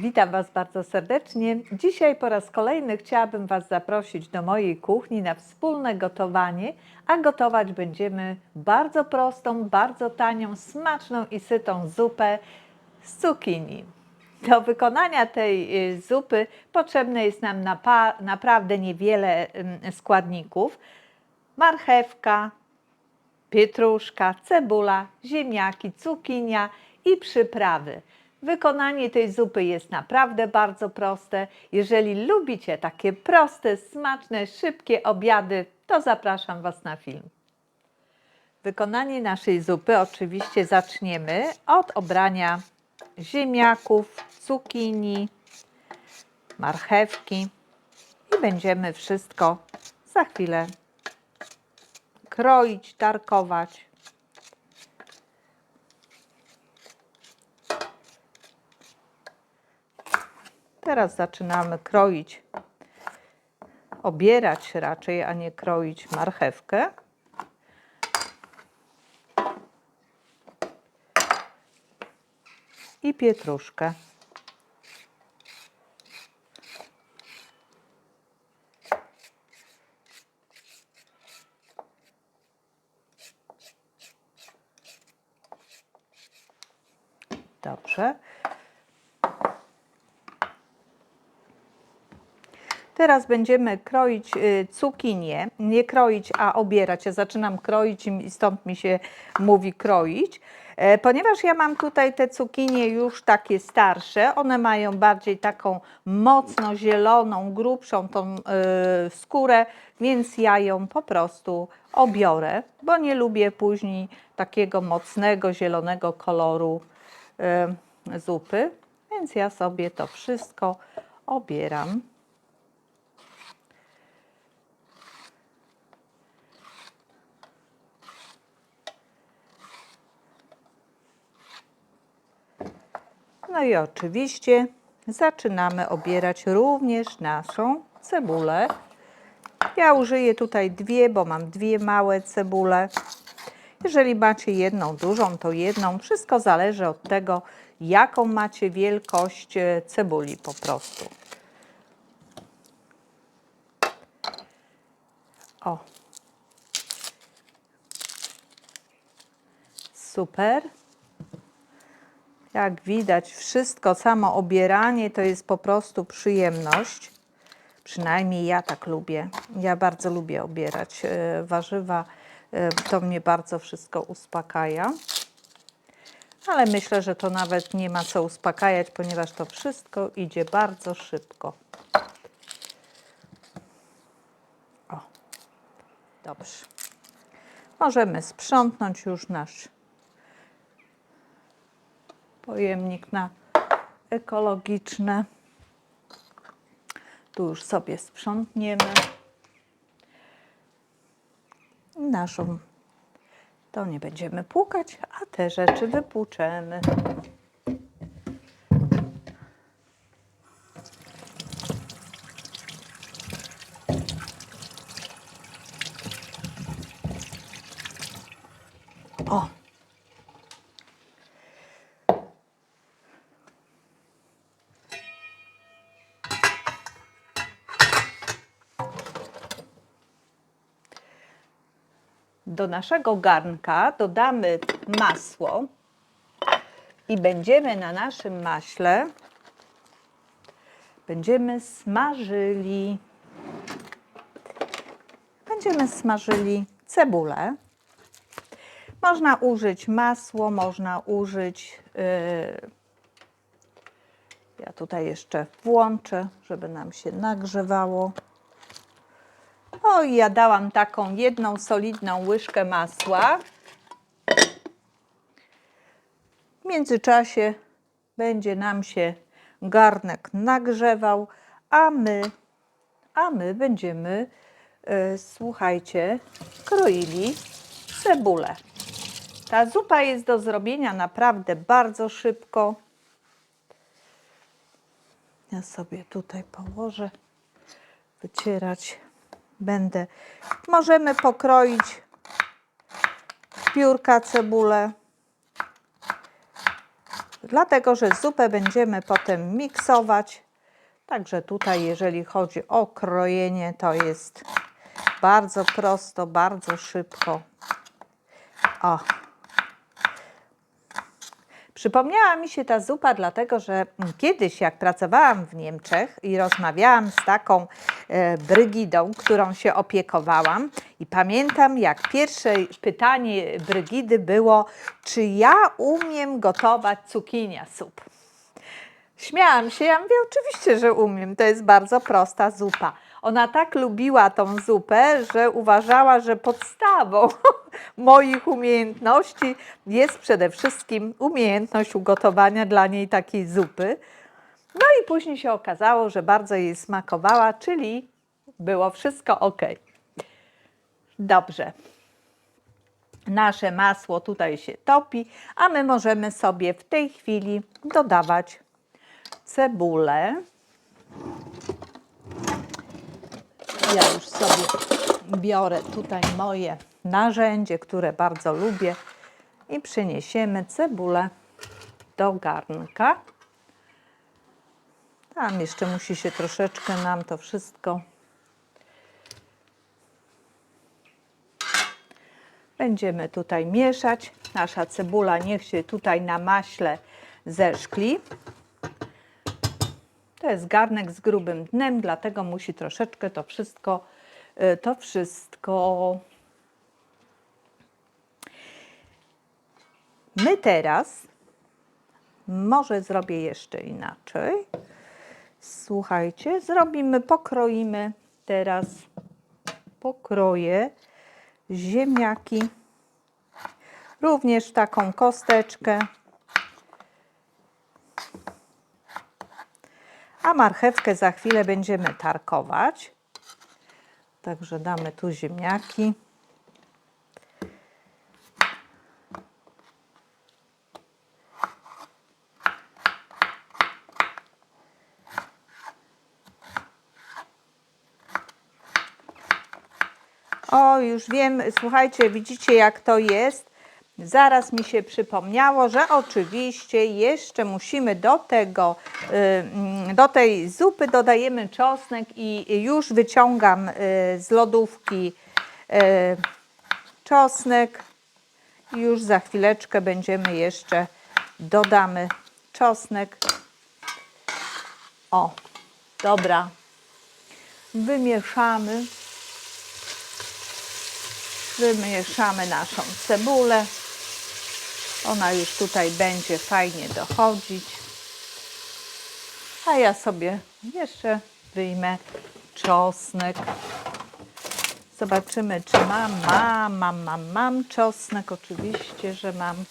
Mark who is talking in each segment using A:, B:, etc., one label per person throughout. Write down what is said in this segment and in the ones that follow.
A: Witam Was bardzo serdecznie. Dzisiaj po raz kolejny chciałabym Was zaprosić do mojej kuchni na wspólne gotowanie, a gotować będziemy bardzo prostą, bardzo tanią, smaczną i sytą zupę z cukinii. Do wykonania tej y, zupy potrzebne jest nam naprawdę niewiele składników. Marchewka, pietruszka, cebula, ziemniaki, cukinia i przyprawy. Wykonanie tej zupy jest naprawdę bardzo proste. Jeżeli lubicie takie proste, smaczne, szybkie obiady, to zapraszam Was na film. Wykonanie naszej zupy oczywiście zaczniemy od obrania ziemniaków, cukinii, marchewki i będziemy wszystko za chwilę kroić, tarkować. Teraz zaczynamy kroić, obierać raczej, a nie kroić marchewkę. I pietruszkę. Dobrze. Teraz będziemy kroić y, cukinię. Nie kroić, a obierać. Ja zaczynam kroić i stąd mi się mówi kroić. E, Ponieważ ja mam tutaj te cukinie już takie starsze, one mają bardziej taką mocno zieloną, grubszą tą y, skórę, więc ja ją po prostu obiorę, bo nie lubię później takiego mocnego zielonego koloru y, zupy, więc ja sobie to wszystko obieram. No i oczywiście zaczynamy obierać również naszą cebulę. Ja użyję tutaj dwie, bo mam dwie małe cebule. Jeżeli macie jedną dużą, to jedną. Wszystko zależy od tego, jaką macie wielkość e, cebuli po prostu. O. Super. Jak widać, wszystko, samo obieranie to jest po prostu przyjemność. Przynajmniej ja tak lubię. Ja bardzo lubię obierać e, warzywa. E, To mnie bardzo wszystko uspokaja. Ale myślę, że to nawet nie ma co uspokajać, ponieważ to wszystko idzie bardzo szybko. O, dobrze. Możemy sprzątnąć już nasz pojemnik na ekologiczne. Tu już sobie sprzątniemy. Naszą to nie będziemy płukać, a te rzeczy wypłuczemy. Do naszego garnka dodamy masło i będziemy na naszym maśle będziemy smażyli będziemy smażyli cebulę. Można użyć masło, można użyć yy, ja tutaj jeszcze włączę, żeby nam się nagrzewało. O, i ja dałam taką jedną solidną łyżkę masła. W międzyczasie będzie nam się garnek nagrzewał, a my, a my będziemy, e, słuchajcie, kroili cebulę. Ta zupa jest do zrobienia naprawdę bardzo szybko. Ja sobie tutaj położę, wycierać będę. Możemy pokroić piórka cebulę. dlatego że zupę będziemy potem miksować. Także tutaj, jeżeli chodzi o krojenie, to jest bardzo prosto, bardzo szybko. O. Przypomniała mi się ta zupa, dlatego że kiedyś, jak pracowałam w Niemczech i rozmawiałam z taką e, Brygidą, którą się opiekowałam, i pamiętam, jak pierwsze pytanie Brygidy było, czy ja umiem gotować cukinia sup. Śmiałam się, ja mówię, oczywiście, że umiem, to jest bardzo prosta zupa. Ona tak lubiła tą zupę, że uważała, że podstawą moich umiejętności jest przede wszystkim umiejętność ugotowania dla niej takiej zupy. No i później się okazało, że bardzo jej smakowała, czyli było wszystko ok. Dobrze. Nasze masło tutaj się topi, a my możemy sobie w tej chwili dodawać cebulę. Ja już sobie biorę tutaj moje narzędzie, które bardzo lubię i przyniesiemy cebulę do garnka. Tam jeszcze musi się troszeczkę nam to wszystko Będziemy tutaj mieszać. Nasza cebula niech się tutaj na maśle zeszkli. To jest garnek z grubym dnem, dlatego musi troszeczkę to wszystko, y, to wszystko. My teraz, może zrobię jeszcze inaczej. Słuchajcie, zrobimy, pokroimy teraz, pokroję ziemniaki, również taką kosteczkę. A marchewkę za chwilę będziemy tarkować. Także damy tu ziemniaki. O, już wiem, słuchajcie, widzicie jak to jest. Zaraz mi się przypomniało, że oczywiście jeszcze musimy do tego, y, mm, do tej zupy dodajemy czosnek i już wyciągam y, z lodówki y, czosnek. Już za chwileczkę będziemy jeszcze, dodamy czosnek. O, dobra. Wymieszamy. Wymieszamy naszą cebulę. Ona już tutaj będzie fajnie dochodzić. A ja sobie jeszcze wyjmę czosnek. Zobaczymy, czy mam. Mam, mam, mam, mam czosnek. Oczywiście, że mam.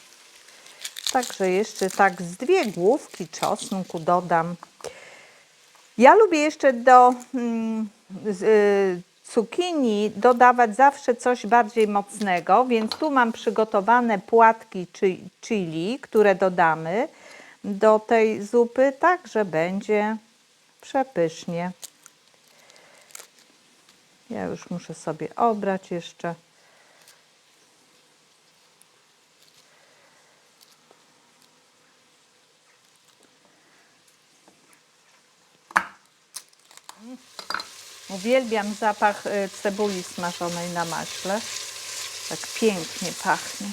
A: Także jeszcze tak z dwie główki czosnku dodam. Ja lubię jeszcze do mm, y, cukinii dodawać zawsze coś bardziej mocnego, więc tu mam przygotowane płatki chi- chili, które dodamy do tej zupy, tak że będzie przepysznie. Ja już muszę sobie obrać jeszcze. Uwielbiam zapach y, cebuli smażonej na maśle. Tak pięknie pachnie.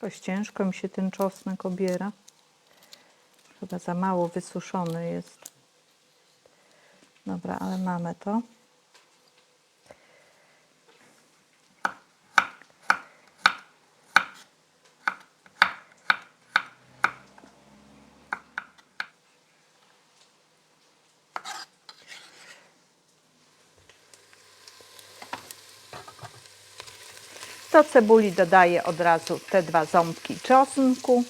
A: Dość ciężko mi się ten czosnek obiera. Chyba za mało wysuszony jest. Dobra, ale mamy to. Do cebuli dodaję od razu te dwa ząbki czosnku.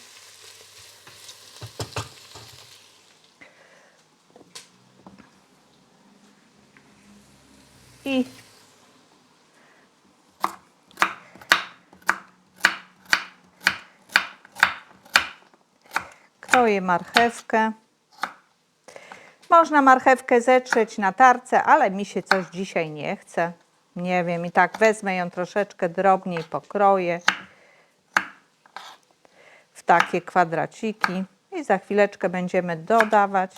A: I kroję marchewkę. Można marchewkę zetrzeć na tarce, ale mi się coś dzisiaj nie chce. Nie wiem, i tak wezmę ją troszeczkę drobniej, pokroję w takie kwadraciki i za chwileczkę będziemy dodawać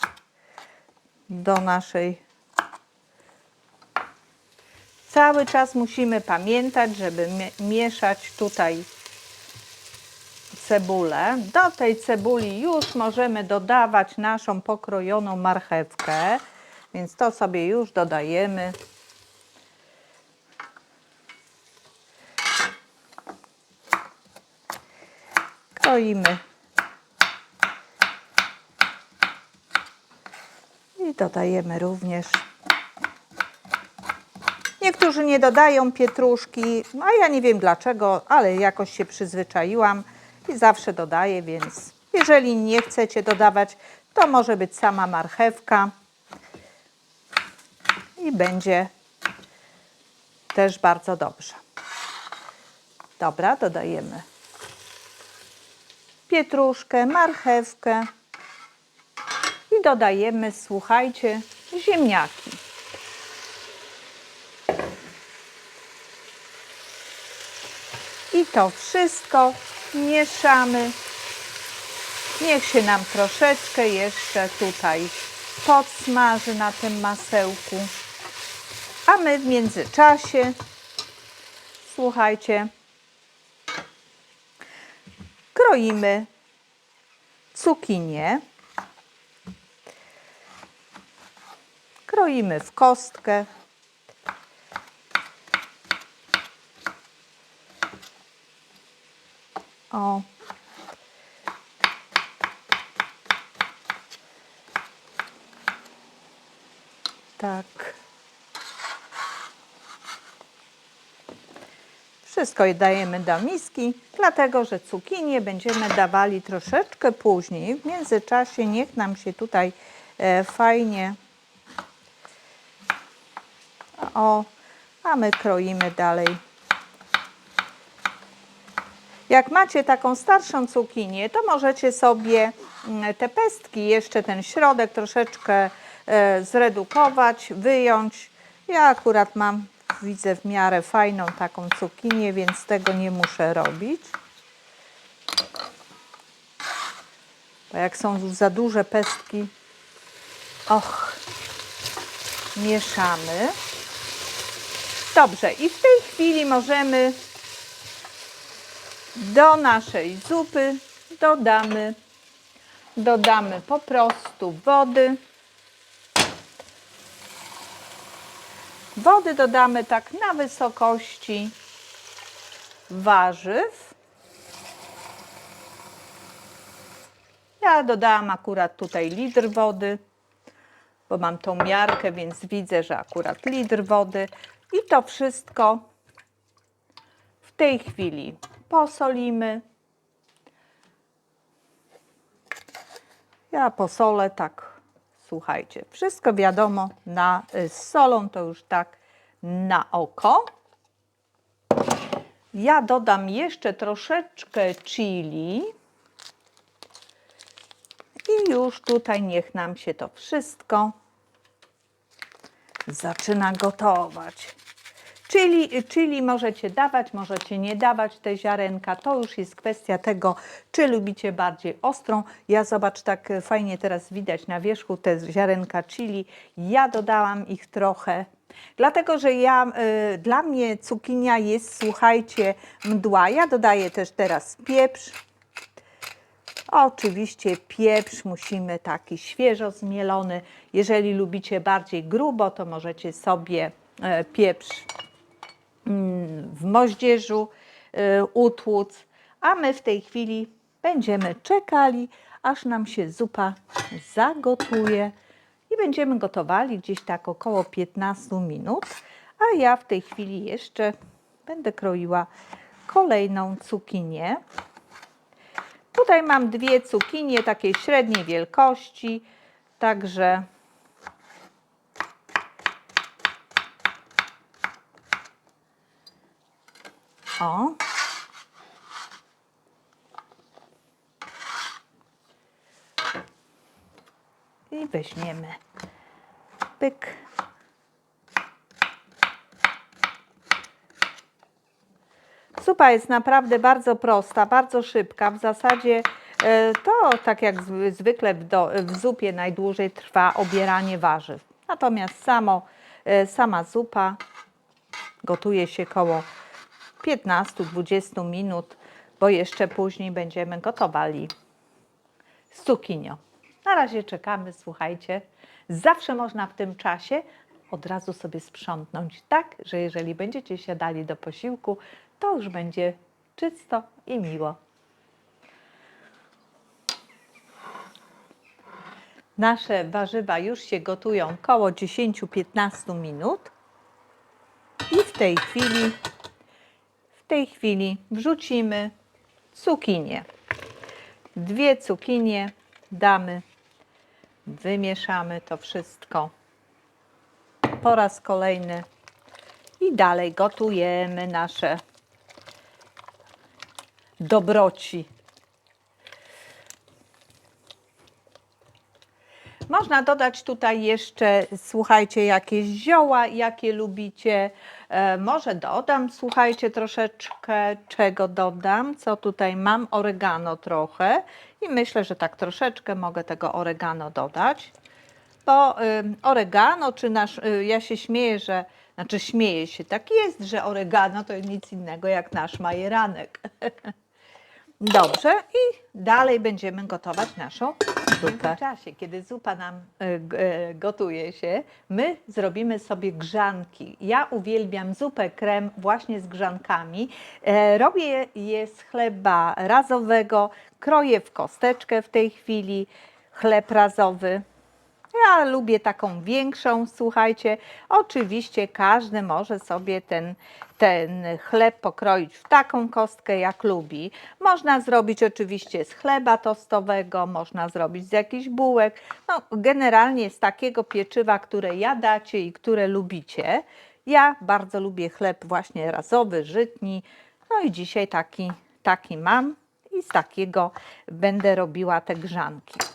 A: do naszej. Cały czas musimy pamiętać, żeby mie- mieszać tutaj cebulę. Do tej cebuli już możemy dodawać naszą pokrojoną marchewkę, więc to sobie już dodajemy. Kroimy. I dodajemy również. Niektórzy nie dodają pietruszki, a ja nie wiem dlaczego, ale jakoś się przyzwyczaiłam i zawsze dodaję, więc jeżeli nie chcecie dodawać, to może być sama marchewka i będzie też bardzo dobrze. Dobra, dodajemy pietruszkę, marchewkę i dodajemy, słuchajcie, ziemniaki. I to wszystko mieszamy. Niech się nam troszeczkę jeszcze tutaj podsmaży na tym masełku. A my w międzyczasie, słuchajcie, kroimy cukinię. Kroimy w kostkę. O. Tak. Wszystko je dajemy do miski, dlatego że cukinię będziemy dawali troszeczkę później. W międzyczasie niech nam się tutaj e, fajnie. O, a my kroimy dalej. Jak macie taką starszą cukinię, to możecie sobie mm, te pestki, jeszcze ten środek troszeczkę e, zredukować, wyjąć. Ja akurat mam, widzę w miarę fajną taką cukinię, więc tego nie muszę robić. Bo jak są za duże pestki, och, mieszamy. Dobrze, i w tej chwili możemy do naszej zupy dodamy, dodamy po prostu wody. Wody dodamy tak na wysokości warzyw. Ja dodałam akurat tutaj litr wody, bo mam tą miarkę, więc widzę, że akurat litr wody. I to wszystko w tej chwili posolimy. Ja posolę tak, słuchajcie, wszystko wiadomo, na, y, z solą to już tak na oko. Ja dodam jeszcze troszeczkę chili. I już tutaj niech nam się to wszystko zaczyna gotować. Czyli, czyli możecie dawać, możecie nie dawać te ziarenka. To już jest kwestia tego, czy lubicie bardziej ostrą. Ja zobacz, tak fajnie teraz widać na wierzchu te ziarenka chili. Ja dodałam ich trochę, dlatego że ja, y, dla mnie cukinia jest, słuchajcie, mdła. Ja dodaję też teraz pieprz. Oczywiście pieprz musimy taki świeżo zmielony. Jeżeli lubicie bardziej grubo, to możecie sobie e, pieprz w moździerzu e, utłuc. A my w tej chwili będziemy czekali, aż nam się zupa zagotuje i będziemy gotowali gdzieś tak około 15 minut. A ja w tej chwili jeszcze będę kroiła kolejną cukinię. Tutaj mam dwie cukinie takiej średniej wielkości, także o. I weźmiemy Pyk. Zupa jest naprawdę bardzo prosta, bardzo szybka. W zasadzie e, to, tak jak zwy- zwykle w, do, w zupie, najdłużej trwa obieranie warzyw. Natomiast samo, e, sama zupa gotuje się koło 15-20 minut, bo jeszcze później będziemy gotowali z. Na razie czekamy, słuchajcie. Zawsze można w tym czasie od razu sobie sprzątnąć tak, że jeżeli będziecie siadali do posiłku, to już będzie czysto i miło. Nasze warzywa już się gotują około 10-15 minut. I w tej chwili, tej chwili wrzucimy cukinię. Dwie cukinie damy, wymieszamy to wszystko po raz kolejny i dalej gotujemy nasze dobroci. Można dodać tutaj jeszcze, słuchajcie, jakieś zioła, jakie lubicie. E, może dodam, słuchajcie, troszeczkę czego dodam. Co tutaj mam? Oregano trochę i myślę, że tak troszeczkę mogę tego oregano dodać. Bo oregano, czy nasz, y, ja się śmieję, że, znaczy śmieję się, tak jest, że oregano to nic innego jak nasz majeranek. Dobrze i dalej będziemy gotować naszą zupę. W czasie, kiedy zupa nam e, e, gotuje się, my zrobimy sobie grzanki. Ja uwielbiam zupę krem właśnie z grzankami. E, Robię je z chleba razowego, kroję w kosteczkę w tej chwili chleb razowy. Ja lubię taką większą, słuchajcie. Oczywiście każdy może sobie ten, ten chleb pokroić w taką kostkę, jak lubi. Można zrobić oczywiście z chleba tostowego, można zrobić z jakichś bułek. No, generalnie z takiego pieczywa, które jadacie i które lubicie. Ja bardzo lubię chleb właśnie razowy, żytni. No i dzisiaj taki, taki mam i z takiego będę robiła te grzanki.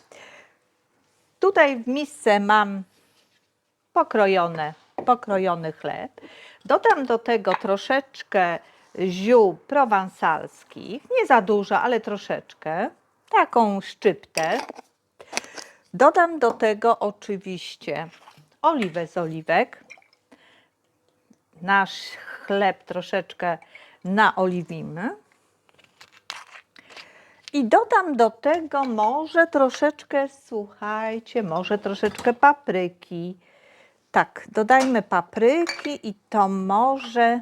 A: Tutaj w misce mam pokrojone, pokrojony chleb. Dodam do tego troszeczkę ziół prowansalskich, nie za dużo, ale troszeczkę, taką szczyptę. Dodam do tego oczywiście oliwę z oliwek. Nasz chleb troszeczkę naoliwimy. I dodam do tego może troszeczkę, słuchajcie, może troszeczkę papryki. Tak, dodajmy papryki i to może,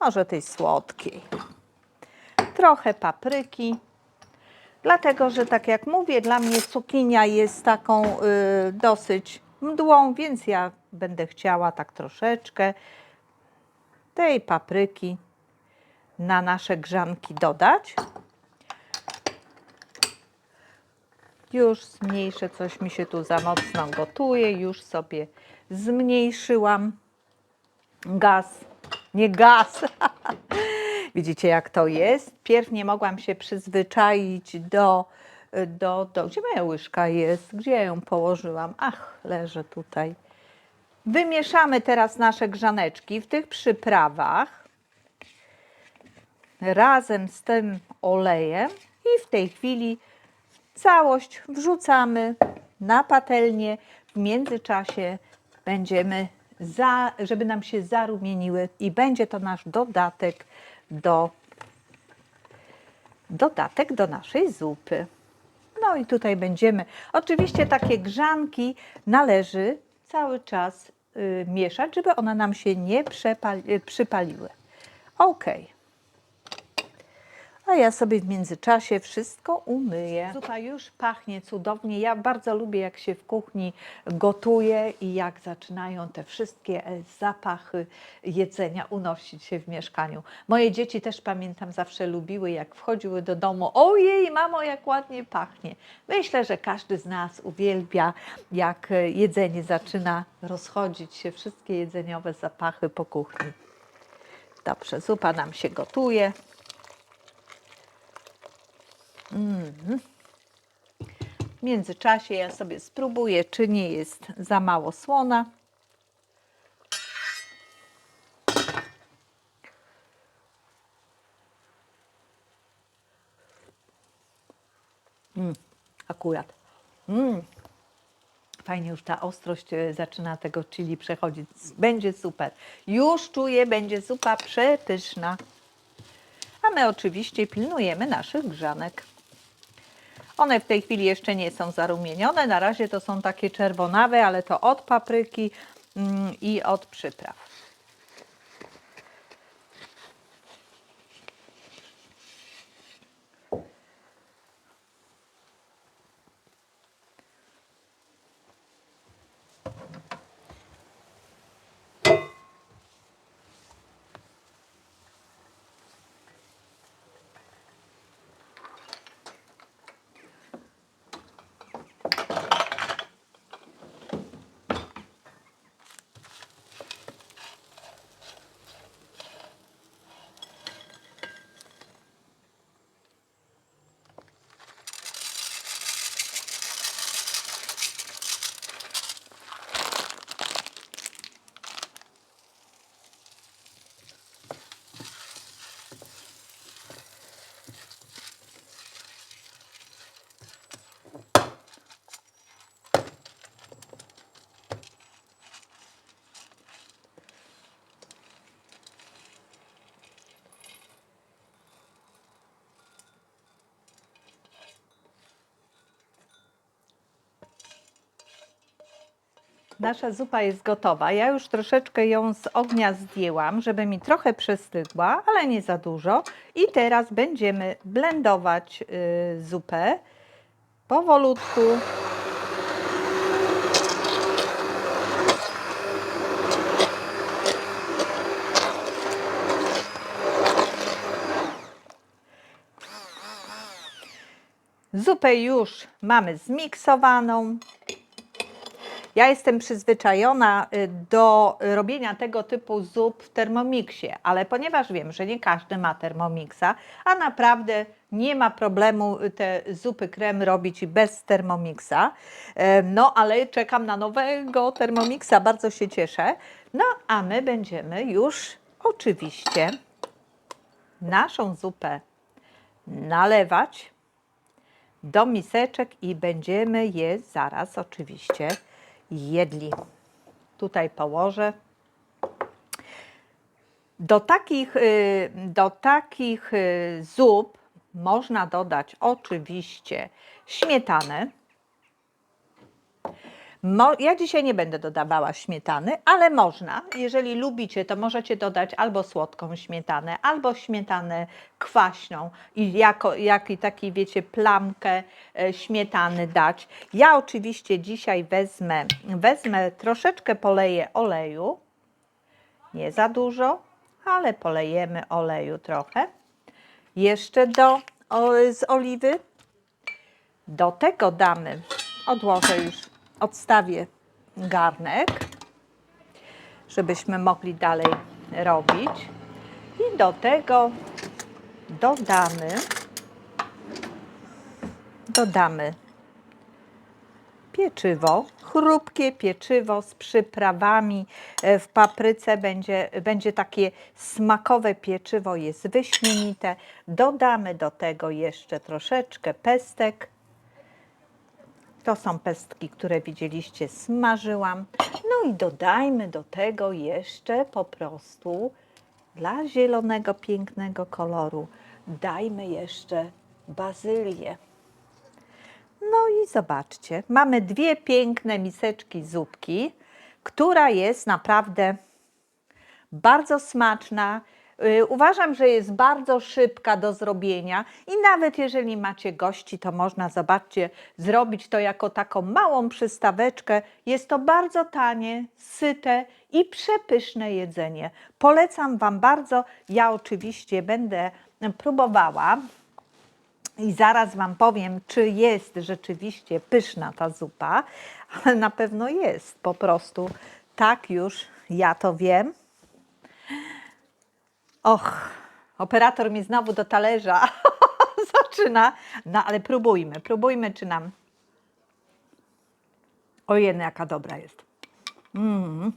A: może tej słodkiej. Trochę papryki, dlatego że tak jak mówię, dla mnie cukinia jest taką y, dosyć mdłą, więc ja będę chciała tak troszeczkę tej papryki na nasze grzanki dodać. Już zmniejszę, coś mi się tu za mocno gotuje, już sobie zmniejszyłam gaz, nie gaz. Widzicie jak to jest? Pierw nie mogłam się przyzwyczaić do, do, do... Gdzie moja łyżka jest? Gdzie ja ją położyłam? Ach, leży tutaj. Wymieszamy teraz nasze grzaneczki w tych przyprawach razem z tym olejem i w tej chwili całość wrzucamy na patelnię. W międzyczasie będziemy, za, żeby nam się zarumieniły i będzie to nasz dodatek do, dodatek do naszej zupy. No i tutaj będziemy, oczywiście takie grzanki należy cały czas y, mieszać, żeby one nam się nie przypaliły. Okej. A ja sobie w międzyczasie wszystko umyję. Zupa już pachnie cudownie. Ja bardzo lubię, jak się w kuchni gotuje i jak zaczynają te wszystkie e, zapachy jedzenia unosić się w mieszkaniu. Moje dzieci też pamiętam, zawsze lubiły, jak wchodziły do domu. Ojej, mamo, jak ładnie pachnie. Myślę, że każdy z nas uwielbia, jak e, jedzenie zaczyna rozchodzić się, wszystkie jedzeniowe zapachy po kuchni. Dobrze, zupa nam się gotuje. Międzyczasie ja sobie spróbuję, czy nie jest za mało słona. Mm, akurat. Mm. Fajnie już ta ostrość e, zaczyna tego chili przechodzić. Będzie super. Już czuję, będzie zupa przepyszna. A my oczywiście pilnujemy naszych grzanek. One w tej chwili jeszcze nie są zarumienione. Na razie to są takie czerwonawe, ale to od papryki mm, i od przypraw. Nasza zupa jest gotowa. Ja już troszeczkę ją z ognia zdjęłam, żeby mi trochę przestygła, ale nie za dużo. I teraz będziemy blendować y, zupę powolutku. Zupę już mamy zmiksowaną. Ja jestem przyzwyczajona y, do robienia tego typu zup w termomiksie, ale ponieważ wiem, że nie każdy ma termomiksa, a naprawdę nie ma problemu y, te zupy krem robić bez termomiksa, e, no ale czekam na nowego termomiksa, bardzo się cieszę. No a my będziemy już oczywiście naszą zupę nalewać do miseczek i będziemy je zaraz oczywiście jedli. Tutaj położę. Do takich, y, do takich y, zup można dodać oczywiście śmietanę. Mo, ja dzisiaj nie będę dodawała śmietany, ale można. Jeżeli lubicie, to możecie dodać albo słodką śmietanę, albo śmietanę kwaśną i jako, jak i taki, wiecie, plamkę e, śmietany dać. Ja oczywiście dzisiaj wezmę, wezmę troszeczkę poleję oleju, nie za dużo, ale polejemy oleju trochę. Jeszcze do, o, z oliwy. Do tego damy, odłożę już, odstawię garnek, żebyśmy mogli dalej robić. I do tego dodamy, dodamy pieczywo, chrupkie pieczywo z przyprawami. E, W papryce będzie, będzie takie smakowe pieczywo, jest wyśmienite. Dodamy do tego jeszcze troszeczkę pestek. To są pestki, które widzieliście, smażyłam. No i dodajmy do tego jeszcze po prostu dla zielonego, pięknego koloru dajmy jeszcze bazylię. No i zobaczcie, mamy dwie piękne miseczki zupki, która jest naprawdę bardzo smaczna. Y, Uważam, że jest bardzo szybka do zrobienia i nawet jeżeli macie gości, to można, zobaczcie, zrobić to jako taką małą przystaweczkę. Jest to bardzo tanie, syte i przepyszne jedzenie. Polecam Wam bardzo. Ja oczywiście będę próbowała i zaraz Wam powiem, czy jest rzeczywiście pyszna ta zupa, ale na pewno jest po prostu. Tak już ja to wiem. Och, operator mi znowu do talerza zaczyna. No ale próbujmy, próbujmy, czy nam Ojej, jaka dobra jest. Mm.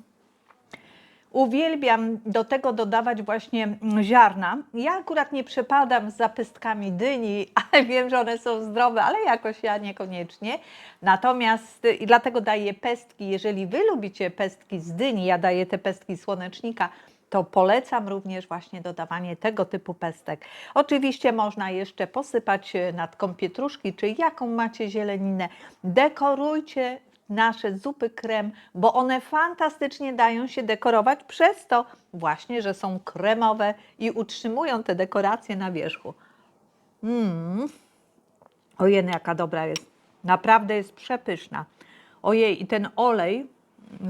A: Uwielbiam do tego dodawać właśnie mm, ziarna. Ja akurat nie przepadam za pestkami dyni, ale wiem, że one są zdrowe, ale jakoś ja niekoniecznie. Natomiast i dlatego daję pestki. Jeżeli Wy lubicie pestki z dyni, ja daję te pestki słonecznika, to polecam również właśnie dodawanie tego typu pestek. Oczywiście można jeszcze posypać e, natką pietruszki, czy jaką macie zieleninę. Dekorujcie nasze zupy krem, bo one fantastycznie dają się dekorować przez to właśnie, że są kremowe i utrzymują te dekoracje na wierzchu. Mm. Ojej, jaka dobra jest. Naprawdę jest przepyszna. Ojej, i ten olej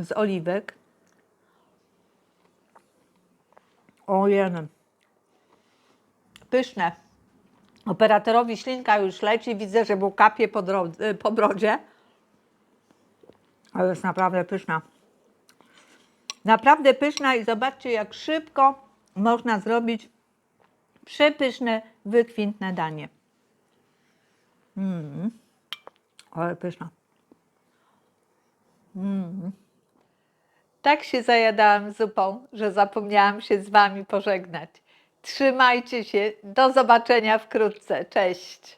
A: z oliwek. Ojej. Pyszne. Operatorowi ślinka już leci. Widzę, że mu kapie po, po brodzie. Ale jest naprawdę pyszna. Naprawdę pyszna i zobaczcie, jak szybko można zrobić przepyszne, wykwintne danie. Mm. Ale pyszna. Mm. Tak się zajadałam zupą, że zapomniałam się z Wami pożegnać. Trzymajcie się. Do zobaczenia wkrótce. Cześć.